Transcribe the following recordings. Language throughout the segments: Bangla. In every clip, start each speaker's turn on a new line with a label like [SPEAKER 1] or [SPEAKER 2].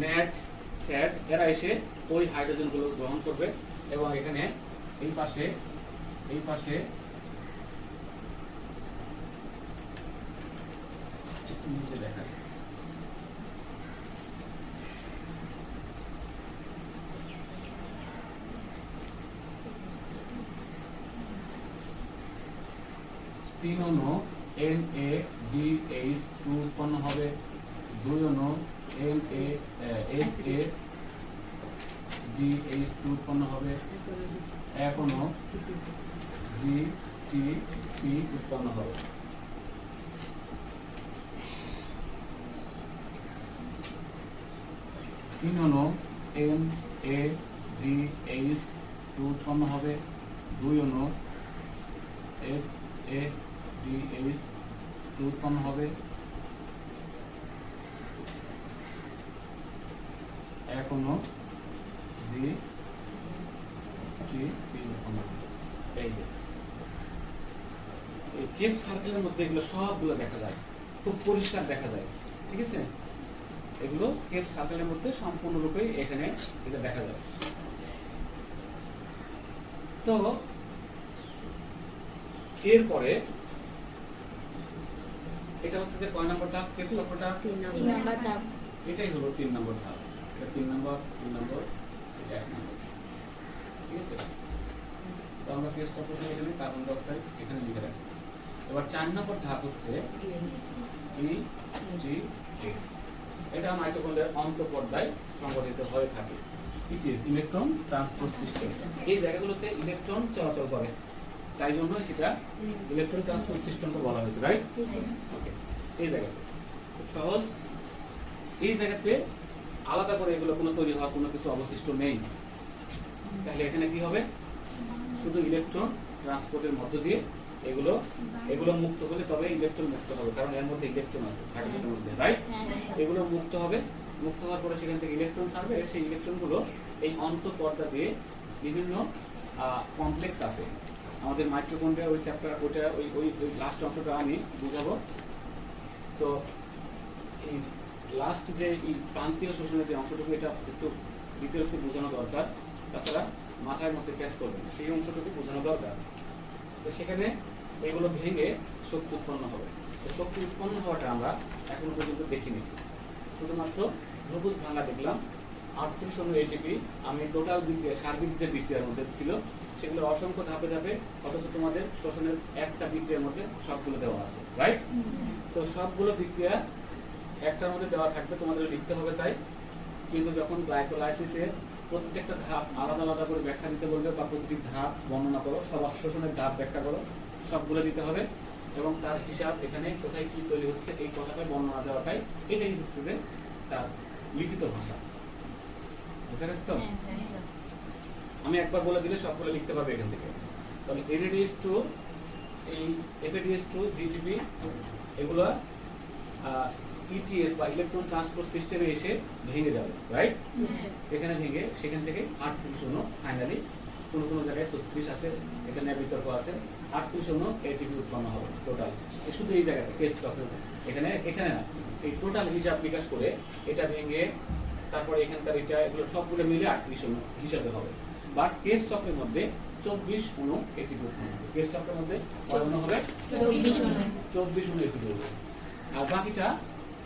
[SPEAKER 1] ন্যাট ফ্যাট এরা এসে ওই হাইড্রোজেনগুলো গ্রহণ করবে এবং এখানে এই পাশে এই পাশে নিচে দেখায় তিন অণু N A D H two উৎপন্ন হবে। দুই অণু N A F A D H উৎপন্ন হবে। অণু জি টি পি উৎপন্ন হবে। তিন অণু N A D H two উৎপন্ন হবে। দুই অণু F A D H two উৎপন্ন হবে। অণু জি টি এই যে। এই কেপ সার্কেলের মধ্যে এগুলো সবগুলো দেখা যায়। খুব পরিষ্কার দেখা যায়। ঠিক আছে? এগুলো কেপ সার্কেলের মধ্যে সম্পূর্ণরূপে এখানে এটা দেখা যায়। তো এরপরে এটা হচ্ছে যে কয় নম্বর ধাপ? কেপ চক্রটা এটাই হলো তিন নম্বর ধাপ। এটা তিন নম্বর তিন নম্বর এটা এক নম্বর। ঠিক আছে? তো আমরা কেপ চক্রটা এখানে কার্বন ডাই অক্সাইড এখানে লিখে রাখি। এবার চার নম্বর ধাপ হচ্ছে ই জি এস এটা মাইটোকন্ড্রিয়ার অন্তঃপর্দায় সংগঠিত হয়ে থাকে। ইটিএস ইলেকট্রন ট্রান্সপোর্ট সিস্টেম এই জায়গাগুলোতে ইলেকট্রন চলাচল করে। তাই জন্য সেটা ইলেকট্রন ট্রান্সপোর্ট সিস্টেমকে বলা হয়েছে রাইট ওকে এই জায়গাতে। খুব সহজ। এই জায়গাতে আলাদা করে এগুলো কোনো তৈরি হওয়ার কোনো কিছু অবশিষ্ট নেই। তাহলে এখানে কি হবে? শুধু ইলেকট্রন ট্রান্সপোর্টের মধ্য দিয়ে এগুলো এগুলো মুক্ত হলে তবে ইলেকট্রন মুক্ত হবে কারণ এর মধ্যে ইলেকট্রন আছে হাইড্রোজেনের মধ্যে রাইট
[SPEAKER 2] হ্যাঁ
[SPEAKER 1] এগুলো মুক্ত হবে মুক্ত হওয়ার পরে সেখান থেকে ইলেকট্রন ছাড়বে সেই ইলেকট্রনগুলো এই অন্তঃপর্দা দিয়ে বিভিন্ন কমপ্লেক্স আছে। আমাদের মাইক্রোকন্ড্রিয়া ওই চ্যাপ্টার ওইটা ওই ওই ওই লাস্ট অংশটা আমি বুঝাবো। তো লাস্ট যে এই প্রান্তীয় শোষণের যে অংশটুকু এটা একটু ডিটেলসে বোঝানো দরকার। তাছাড়া মাথায় মধ্যে ক্যাচ করবে না সেই অংশটুকু বোঝানো দরকার। তো সেখানে এগুলো ভেঙে শক্তি উৎপন্ন হবে। তো শক্তি উৎপন্ন হওয়াটা আমরা এখনও পর্যন্ত দেখিনি। শুধুমাত্র গ্লুকোজ ভাঙা দেখলাম আটত্রিশ অনু এটিপি আমি টোটাল বিক্রিয়া সার্বিক যে বিক্রিয়ার মধ্যে ছিল সেগুলো অসংখ্য ধাপে ধাপে অথচ তোমাদের শোষণের একটা বিক্রিয়ার মধ্যে সবগুলো দেওয়া আছে রাইট তো সবগুলো বিক্রিয়া একটার মধ্যে দেওয়া থাকবে তোমাদের লিখতে হবে তাই। কিন্তু যখন গ্লাইকোলাইসিসের প্রত্যেকটা ধাপ আলাদা আলাদা করে ব্যাখ্যা দিতে বলবে বা প্রতিটি ধাপ বর্ণনা করো সবার শোষণের ধাপ ব্যাখ্যা করো সবগুলো দিতে হবে। এবং তার হিসাব এখানে কোথায় কি তৈরি হচ্ছে এই কথাটা বর্ণনা দেওয়াটাই এটাই হচ্ছে যে তার লিখিত ভাষা। গেছে তো? আমি একবার বলে দিলে সবগুলো লিখতে পারবে এখান থেকে। তাহলে এনএডিএস টু এই এপিডিএস টু জিটিপি এগুলো ইটিএস বা ইলেকট্রন ট্রান্সপোর্ট সিস্টেমে এসে ভেঙে যাবে রাইট এখানে ভেঙে সেখান থেকে আটত্রিশ অন্য ফাইনালি কোনো কোনো জায়গায় ছত্রিশ আছে এখানে বিতর্ক আছে আটত্রিশ অন্য এটিপি উৎপন্ন হবে টোটাল শুধু এই জায়গাতে এখানে এখানে না এই টোটাল হিসাব বিকাশ করে এটা ভেঙে তারপরে এখানকার এটা এগুলো সবগুলো মিলে আটত্রিশ অন্য হিসাবে হবে। বাট কেট চক্রের মধ্যে চব্বিশ অণু এটিপি উৎপন্ন হবে। কেট চক্রের মধ্যে হবে?
[SPEAKER 2] চব্বিশ
[SPEAKER 1] অণু এটিপি হবে। আর বাকিটা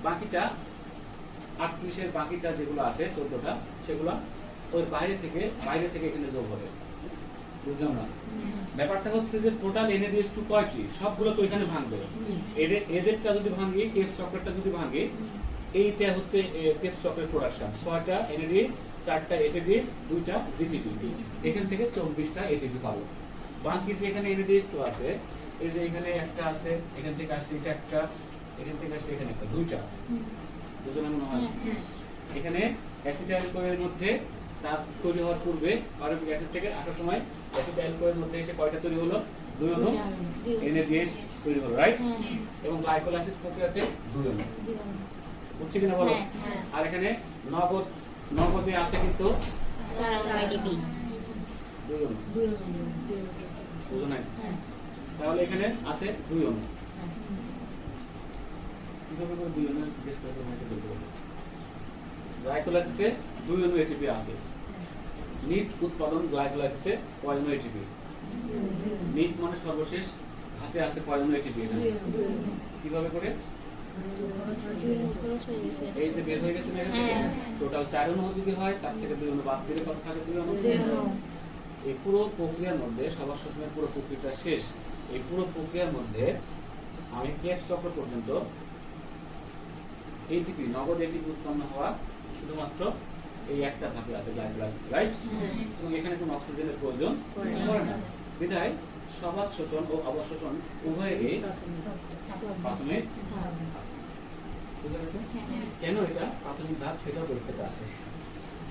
[SPEAKER 1] বাকিটা আটত্রিশের বাকিটা যেগুলো আছে চোদ্দটা সেগুলো ওই বাইরে থেকে বাইরে থেকে এখানে যোগ হবে। বুঝলাম না? ব্যাপারটা হচ্ছে যে টোটাল এনএডিএস টু কয়টি? সবগুলো তো এখানে ভাঙবে। এদের এদেরটা যদি ভাঙি কেপ চক্রেরটা যদি ভাঙে এইটা হচ্ছে কেপ চক্রের প্রোডাকশন ছয়টা এনএডিএস চারটা এটিডিএস দুইটা জিটিপি এখান থেকে চব্বিশটা এটিপি পাবো। বাকি যে এখানে এনএডিএস টু আছে এই যে এখানে একটা আছে এখান থেকে আসছে এটা একটা এখান থেকে আসছে এখানে একটা দুইটা দুজনের মনে হয় এখানে অ্যাসিটাইল কোয়ের মধ্যে তাপ তৈরি হওয়ার পূর্বে কার্বনিক অ্যাসিড থেকে আসার সময় অ্যাসিটাইল কোয়ের মধ্যে এসে কয়টা তৈরি হলো? দুই অণু। এনএডিএস তৈরি হলো রাইট
[SPEAKER 2] হ্যাঁ।
[SPEAKER 1] এবং গ্লাইকোলাইসিস প্রক্রিয়াতে দুই অণু। বুঝছি কিনা বলো?
[SPEAKER 2] হ্যাঁ, হ্যাঁ।
[SPEAKER 1] আর এখানে নগদ নগদে আছে কিন্তু দুই অণু। বুঝো নাই?
[SPEAKER 2] হ্যাঁ।
[SPEAKER 1] তাহলে এখানে আছে দুই অণু। দুই অণু গ্লাইকোলাইসিসে দুই অণু এটিপি আছে। নিট উৎপাদন গ্লাইকোলাইসিসে কয় অণু এটিপি নিট মানে সর্বশেষ হাতে আছে কয় অণু এটিপি কীভাবে করে? এই যে বের হয়ে গেছে না
[SPEAKER 2] হ্যাঁ।
[SPEAKER 1] টোটাল চার অণু যদি হয় তার থেকে দুই অণু বাদ দিলে কত থাকে? দুই অণু। এই পুরো প্রক্রিয়ার মধ্যে সবার শোষণের পুরো প্রক্রিয়াটা শেষ। এই পুরো প্রক্রিয়ার মধ্যে আমি কেফ চক্র পর্যন্ত এইটিপি নগদ এটিপি উৎপন্ন হওয়া শুধুমাত্র এই একটা ধাপে আছে গ্লাইকোলাইসিস রাইট এবং এখানে কোনো অক্সিজেনের প্রয়োজন
[SPEAKER 2] পড়ে না।
[SPEAKER 1] বিধায় সবাক শোষণ ও অবশোষণ উভয়েরই প্রাথমিক বুঝা কেন এটা প্রাথমিক ধাপ সেটাও পরীক্ষাতে আসে।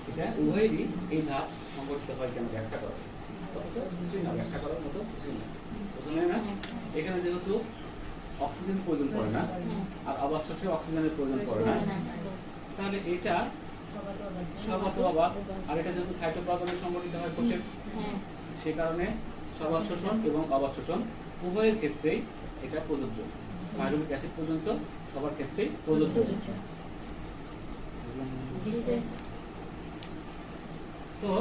[SPEAKER 1] এটা উভয়েরই এই ধাপ সংগঠিত হয় কেন ব্যাখ্যা করো কিছুই না ব্যাখ্যা করার মতো কিছুই না। বুঝলে না? এখানে যেহেতু অক্সিজেন প্রয়োজন পড়ে না। আর অবাক শোষে অক্সিজেনের প্রয়োজন পড়ে না। তাহলে এটা সবাত অবাক আর এটা যেহেতু সাইটোপ্লাজমে সংগঠিত হয় কোষের। সে কারণে সবার শোষণ এবং অবাক শোষণ উভয়ের ক্ষেত্রেই এটা প্রযোজ্য। পাইরুভিক অ্যাসিড পর্যন্ত সবার ক্ষেত্রেই প্রযোজ্য। তো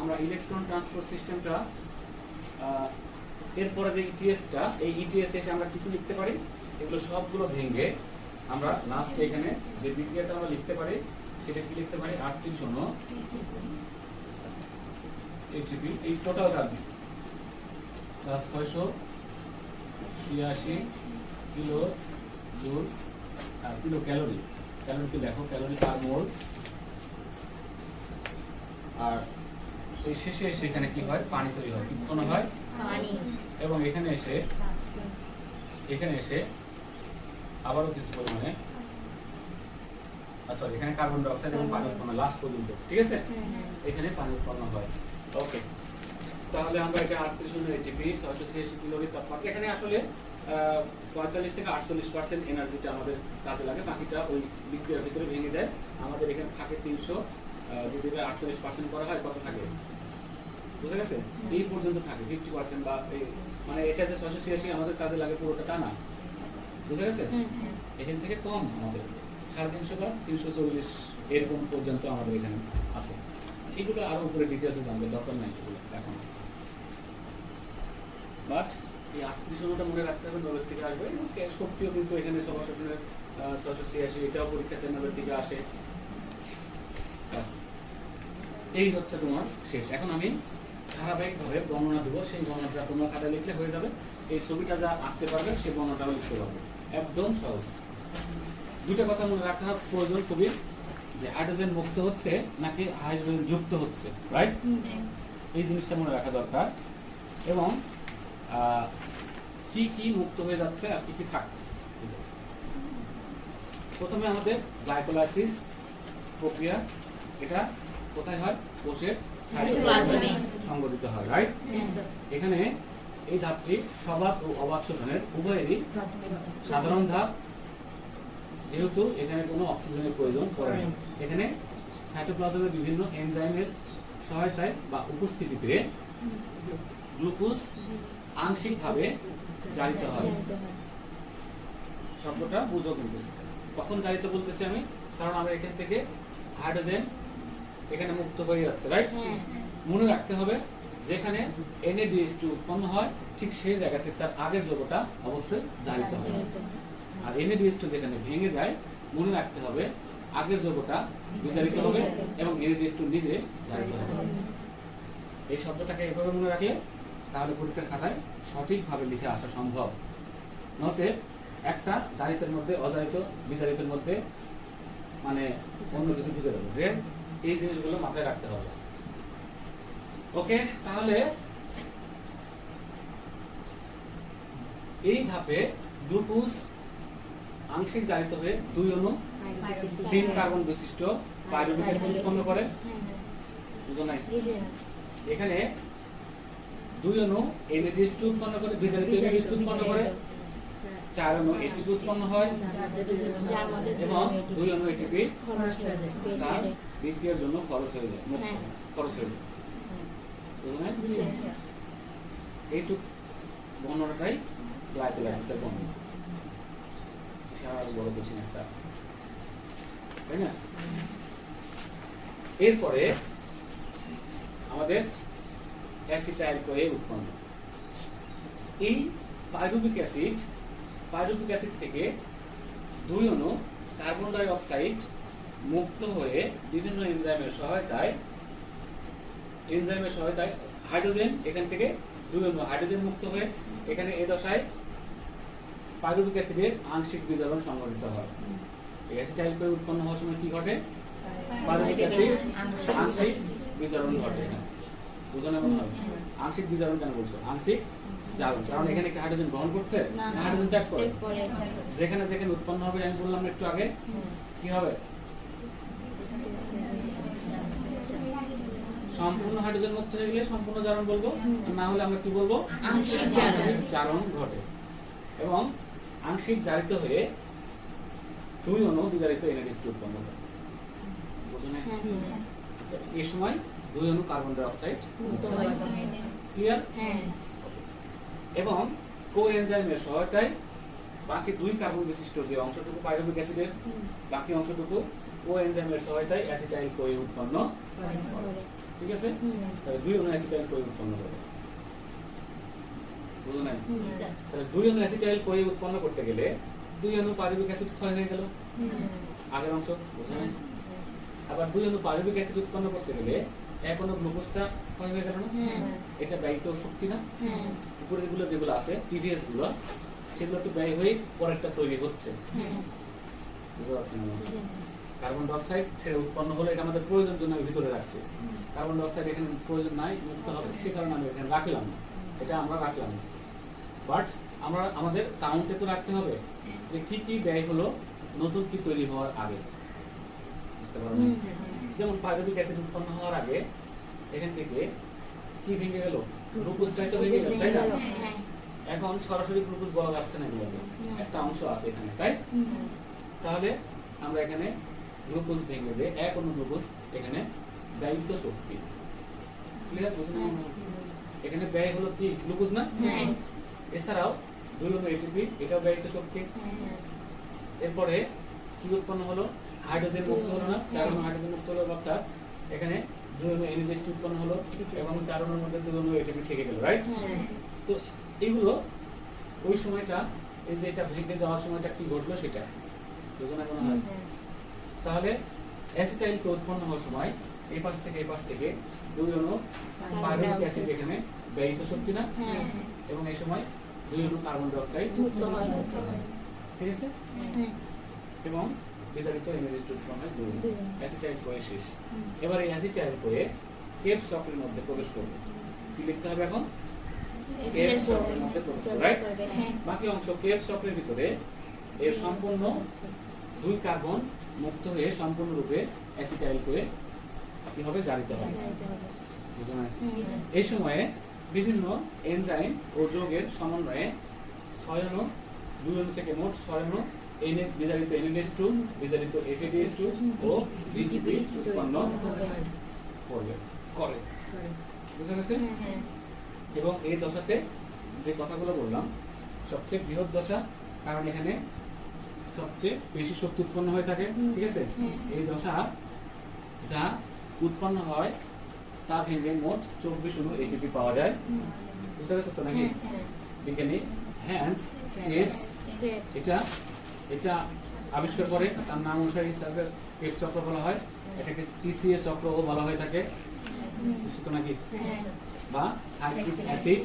[SPEAKER 1] আমরা ইলেকট্রন ট্রান্সপোর্ট সিস্টেমটা এরপরে যে ইটিএসটা এই ইটিএস এসে আমরা কিছু লিখতে পারি। এগুলো সবগুলো ভেঙে আমরা লাস্টে এখানে যে বিক্রিয়াটা আমরা লিখতে পারি, সেটা কি লিখতে পারি? আটত্রিশ জন এইচপি এই টোটাল কার্বন প্লাস ছয়শো ছিয়াশি kilo joule kilo calorie. Calorie কি দেখো, ক্যালোরি পার মোল। আর এই শেষে এসে এখানে কি হয়? পানি তৈরি হয়। উৎপন্ন হয়? এবং এখানে এসে এখানে এসে আবারও কিছু পরিমাণে সরি এখানে কার্বন ডাই অক্সাইড এবং পানি উৎপন্ন লাস্ট পর্যন্ত ঠিক আছে? এখানে পানি উৎপন্ন হয়। ওকে তাহলে আমরা এটা আটত্রিশ জন এটিপি ছয়শো ছিয়াশি কিলোরি তাপমাত্রা। এখানে আসলে পঁয়তাল্লিশ থেকে আটচল্লিশ পার্সেন্ট এনার্জিটা আমাদের কাজে লাগে বাকিটা ওই বিক্রিয়ার ভিতরে ভেঙে যায়। আমাদের এখানে থাকে তিনশো যদি আটচল্লিশ পার্সেন্ট করা হয় কত থাকে? বুঝা গেছে এই পর্যন্ত থাকে ফিফটি পার্সেন্ট বা মানে এটা যে ছয়শো ছিয়াশি আমাদের কাজে লাগে পুরোটা তা না। বুঝা গেছে এখান থেকে কম আমাদের। সাড়ে তিনশো বা তিনশো চল্লিশ এরকম পর্যন্ত আমাদের এখানে আছে। এগুলো আরও উপরে ডিটেলসে জানবে দরকার নাই এগুলো এখন। বাট এই জনটা মনে রাখতে হবে নবের থেকে আসবে। এবং শক্তিও কিন্তু এখানে সবার শাসনের ছশো ছিয়াশি এটাও পরীক্ষাতে নবের থেকে আসে। এই হচ্ছে তোমার শেষ। এখন আমি ধারাবাহিকভাবে বর্ণনা দেবো। সেই বর্ণনাটা তোমরা খাতায় লিখলে হয়ে যাবে। এই ছবিটা যা আঁকতে পারবে সেই বর্ণনাটা আমি লিখতে পারব। একদম সহজ। দুটো কথা মনে রাখা প্রয়োজন খুবই যে হাইড্রোজেন মুক্ত হচ্ছে নাকি হাইড্রোজেন যুক্ত হচ্ছে রাইট এই জিনিসটা মনে রাখা দরকার। এবং আহ, কি কি মুক্ত হয়ে যাচ্ছে আর কি কি থাকছে। প্রথমে আমাদের গ্লাইকোলাইসিস প্রক্রিয়া এটা কোথায় হয়? কোষের। সংগঠিত হয় রাইট এখানে এই ধাপটি সবাক ও অবাক শোষণের উভয়েরই সাধারণ ধাপ। যেহেতু এখানে কোনো অক্সিজেনের প্রয়োজন পড়ে না। এখানে সাইটোপ্লাজমের বিভিন্ন এনজাইমের সহায়তায় বা উপস্থিতিতে গ্লুকোজ আংশিকভাবে জারিত হয়। শব্দটা বুঝো কিন্তু। কখন জারিত বলতেছি আমি? কারণ আমরা এখান থেকে হাইড্রোজেন এখানে মুক্ত হয়ে যাচ্ছে রাইট মনে রাখতে হবে যেখানে NADH2 উৎপন্ন হয় ঠিক সেই জায়গা থেকে তার আগের যোগটা অবশ্যই জারিত হবে। আর NADH2 যেখানে ভেঙে যায় মনে রাখতে হবে আগের যোগটা বিজারিত হবে এবং NADH2 নিজে জারিত হবে। এই শব্দটাকে এভাবে মনে রাখলে তাহলে পরীক্ষার খাতায় সঠিকভাবে লিখে আসা সম্ভব। নচেত একটা জারিতের মধ্যে অজারিত বিজারিতের মধ্যে মানে অন্য কিছু ঢুকে দেবো এই জিনিসগুলো মাথায় রাখতে হবে। ওকে? তাহলে এই ধাপে গ্লুকোজ আংশিক জারিত হয়ে দুই অণু তিন কার্বন বিশিষ্ট পাইরুভিক উৎপন্ন করে। বুঝো নাই এখানে দুই অণু NADH2 উৎপন্ন করে বিজারিত NADH2 উৎপন্ন করে। চার অণু ATP উৎপন্ন হয়। এবং দুই অণু এটিপি বিক্রিয়ার জন্য খরচ হয়ে যায়
[SPEAKER 2] হ্যাঁ।
[SPEAKER 1] খরচ হয়ে যায়? এইটুক বর্ণনাটাই গ্লাইকোলাইসিসের বর্ণনা বিশাল বড় কোচিং একটা। তাই না? এরপরে আমাদের অ্যাসিটাইল কোয়ে উৎপন্ন। এই পাইরুবিক অ্যাসিড পাইরুবিক অ্যাসিড থেকে দুই অণু কার্বন ডাই অক্সাইড মুক্ত হয়ে বিভিন্ন এনজাইমের সহায়তায় এনজাইমের সহায়তায় হাইড্রোজেন এখান থেকে দুই অণু হাইড্রোজেন মুক্ত হয়ে এখানে এই দশায় পাইরুবিক অ্যাসিডের আংশিক বিজারণ সংঘটিত হয়। এই অ্যাসিটাইল কোয়ে উৎপন্ন হওয়ার সময় কি ঘটে? পাইরুবিক অ্যাসিড আংশিক বিজারণ ঘটে বুঝানো মনে হয়? আংশিক বিজারণ কেন বলছো? আংশিক জারণ কারণ এখানে কি হাইড্রোজেন গ্রহণ করছে। হাইড্রোজেন ত্যাগ করে। যেখানে যেখানে উৎপন্ন হবে আমি বললাম একটু আগে কি হবে? সম্পূর্ণ হাইড্রোজেন মুক্ত হয়ে গেলে সম্পূর্ণ জারণ বলব। না হলে আমরা কি বলব?
[SPEAKER 2] আংশিক জারণ।
[SPEAKER 1] ঘটে। এবং আংশিক জারিত হয়ে দুই অণু বিজারিত এনএডিএস উৎপন্ন বুঝো না?
[SPEAKER 2] হ্যাঁ, হ্যাঁ।
[SPEAKER 1] সময় দুই অণু কার্বন ডাই অক্সাইড ক্লিয়ার এবং কো এনজাইমের সহায়তায় বাকি দুই কার্বন বিশিষ্ট যে অংশটুকু পাইরুবিক অ্যাসিডের বাকি অংশটুকু কো এনজাইমের সহায়তায় অ্যাসিটাইল কোয়ে উৎপন্ন করে। ঠিক আছে। তাহলে দুই অণু অ্যাসিটাইল কোয়ে উৎপন্ন করে বুঝো
[SPEAKER 2] হুম।
[SPEAKER 1] তাহলে দুই অণু অ্যাসিটাইল কোয়ে উৎপন্ন করতে গেলে দুই অণু পাইরুবিক অ্যাসিড ক্ষয় হয়ে গেল আগের অংশ বুঝো নাই আবার দুই অণু পাইরুবিক অ্যাসিড উৎপন্ন করতে গেলে এক অণু গ্লুকোজটা ক্ষয় হয়ে গেল না। এটা ব্যয়িত শক্তি না। উপরেরগুলো যেগুলো আছে প্রিভিয়াসগুলো সেগুলো তো ব্যয় হয়ে পরেরটা তৈরি হচ্ছে। বুঝতে পারছেন? কার্বন ডাইঅক্সাইড সেটা উৎপন্ন হলে এটা আমাদের প্রয়োজন জন্য ভিতরে রাখছি। কার্বন ডাইঅক্সাইড এখানে প্রয়োজন নাই মুক্ত হবে সে কারণে আমি এখানে রাখলাম না। এটা আমরা রাখলাম না। বাট আমরা আমাদের কাউন্টে তো রাখতে হবে যে কি কি ব্যয় হলো নতুন কি তৈরি হওয়ার আগে। বুঝতে পারবেন যেমন পাইরুবিক অ্যাসিড উৎপন্ন হওয়ার আগে এখান থেকে কি ভেঙে গেল? গ্লুকোজটাই তো ভেঙে গেল তাই না?
[SPEAKER 2] হ্যাঁ।
[SPEAKER 1] এখন সরাসরি গ্লুকোজ বলা যাচ্ছে না এগুলোকে। একটা অংশ আছে এখানে তাই? তাহলে আমরা এখানে গ্লুকোজ ভেঙে যে এক অণু গ্লুকোজ এখানে ব্যয়িত শক্তি। ক্লিয়ার এখানে ব্যয় হলো কি? গ্লুকোজ না?
[SPEAKER 2] হ্যাঁ।
[SPEAKER 1] এছাড়াও দুই অণু এটিপি এটাও ব্যয়িত শক্তি।
[SPEAKER 2] হ্যাঁ।
[SPEAKER 1] এরপরে কি উৎপন্ন হলো? হাইড্রোজেন মুক্ত হলো না? চার অণু হাইড্রোজেন মুক্ত হলো অর্থাৎ এখানে দুই অণু এনএইচ উৎপন্ন হলো এবং চার অণুর মধ্যে দুই অণু এটিপি থেকে গেল রাইট
[SPEAKER 2] হ্যাঁ।
[SPEAKER 1] তো এইগুলো ওই সময়টা এই যে এটা ভেঙে যাওয়ার সময়টা কি ঘটলো সেটা? বুঝো না মনে হয়। তাহলে অ্যাসিটাইলকে উৎপন্ন হওয়ার সময় এই পাশ থেকে এই পাশ থেকে দুই অণু পাইরুভিক অ্যাসিড এখানে ব্যয়িত শক্তি না
[SPEAKER 2] হ্যাঁ।
[SPEAKER 1] এবং এই সময় দুই অণু কার্বন ডাই অক্সাইড
[SPEAKER 2] মুক্ত মুক্ত হয়।
[SPEAKER 1] ঠিক আছে
[SPEAKER 2] হ্যাঁ।
[SPEAKER 1] এবং বিজারিত এনার্জি উৎপন্ন হয় দুই অ্যাসিটাইল কোয়ে শেষ। এবার এই অ্যাসিটাইল কোয়ে কেপ চক্রের মধ্যে প্রবেশ করবে কি লিখতে হবে এখন
[SPEAKER 2] হ্যাঁ।
[SPEAKER 1] বাকি অংশ কেপ চক্রের ভিতরে এর সম্পূর্ণ দুই কার্বন মুক্ত হয়ে সম্পূর্ণরূপে অ্যাসিটাইল কোয়ে কি হবে? জারিত হবে? এই সময়ে বিভিন্ন এনজাইম ও যৌগের সমন্বয়ে ছয় অণু দুই অণু থেকে মোট ছয় অণু এনে বিজারিত এনএডএস টু বিজারিত এফএডিএস টু ও জিটিপি উৎপন্ন করবে করে। বুঝা গেছে?
[SPEAKER 2] হ্যাঁ।
[SPEAKER 1] এবং এই দশাতে যে কথাগুলো বললাম সবচেয়ে বৃহৎ দশা কারণ এখানে সবচেয়ে বেশি শক্তি উৎপন্ন হয়ে থাকে ঠিক আছে? এই দশা যা উৎপন্ন হয় তা ভেঙে মোট চব্বিশ অণু এটিপি পাওয়া যায়। বুঝতে গেছে তো নাকি?
[SPEAKER 2] হ্যাঁ।
[SPEAKER 1] বিজ্ঞানী হ্যান্স এটা এটা আবিষ্কার করে তার নাম অনুসারে হিসাবে কেপ চক্র বলা হয়। এটাকে টিসিএ চক্রও বলা হয়ে থাকে। বুঝছ তো নাকি?
[SPEAKER 2] হ্যাঁ।
[SPEAKER 1] বা সাইট্রিক অ্যাসিড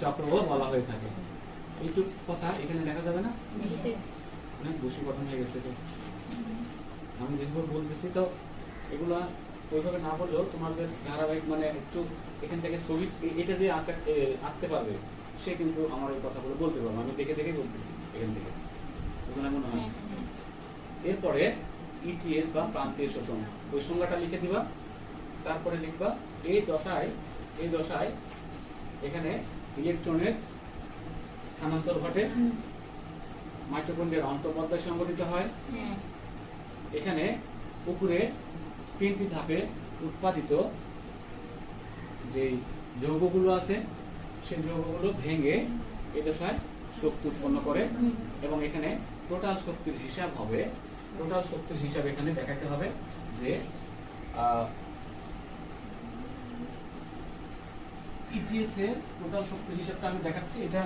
[SPEAKER 1] চক্রও বলা হয়ে থাকে। এইটুক কথা এখানে দেখা যাবে না? অনেক বেশি গঠন হয়ে গেছে তো। আমি যেভাবে বলতেছি তো এগুলা ওইভাবে না বললেও তোমাদের ধারাবাহিক মানে একটু এখান থেকে ছবি এটা যে আঁকা আঁকতে পারবে সে কিন্তু আমার এই কথাগুলো বলতে পারবে আমি দেখে দেখে বলতেছি এখান থেকে। এগুলো মনে হয়।
[SPEAKER 2] হ্যাঁ।
[SPEAKER 1] এরপরে ইটিএস বা প্রান্তীয় শোষণ। ওই সংজ্ঞাটা লিখে দিবা তারপরে লিখবা এই দশায় এই দশায় এখানে ইলেকট্রনের স্থানান্তর ঘটে। মাইটোকন্ড্রিয়ার অন্তঃপর্দায় সংগঠিত হয়।
[SPEAKER 2] হ্যাঁ।
[SPEAKER 1] এখানে পুকুরে তিনটি ধাপে উৎপাদিত যে যৌগগুলো আছে সেই যৌগগুলো ভেঙে এই দশায় শক্তি উৎপন্ন করে এবং এখানে টোটাল শক্তির হিসাব হবে। টোটাল শক্তির হিসাব এখানে দেখাতে হবে যে ইটিএস এর টোটাল শক্তির হিসাবটা আমি দেখাচ্ছি। এটা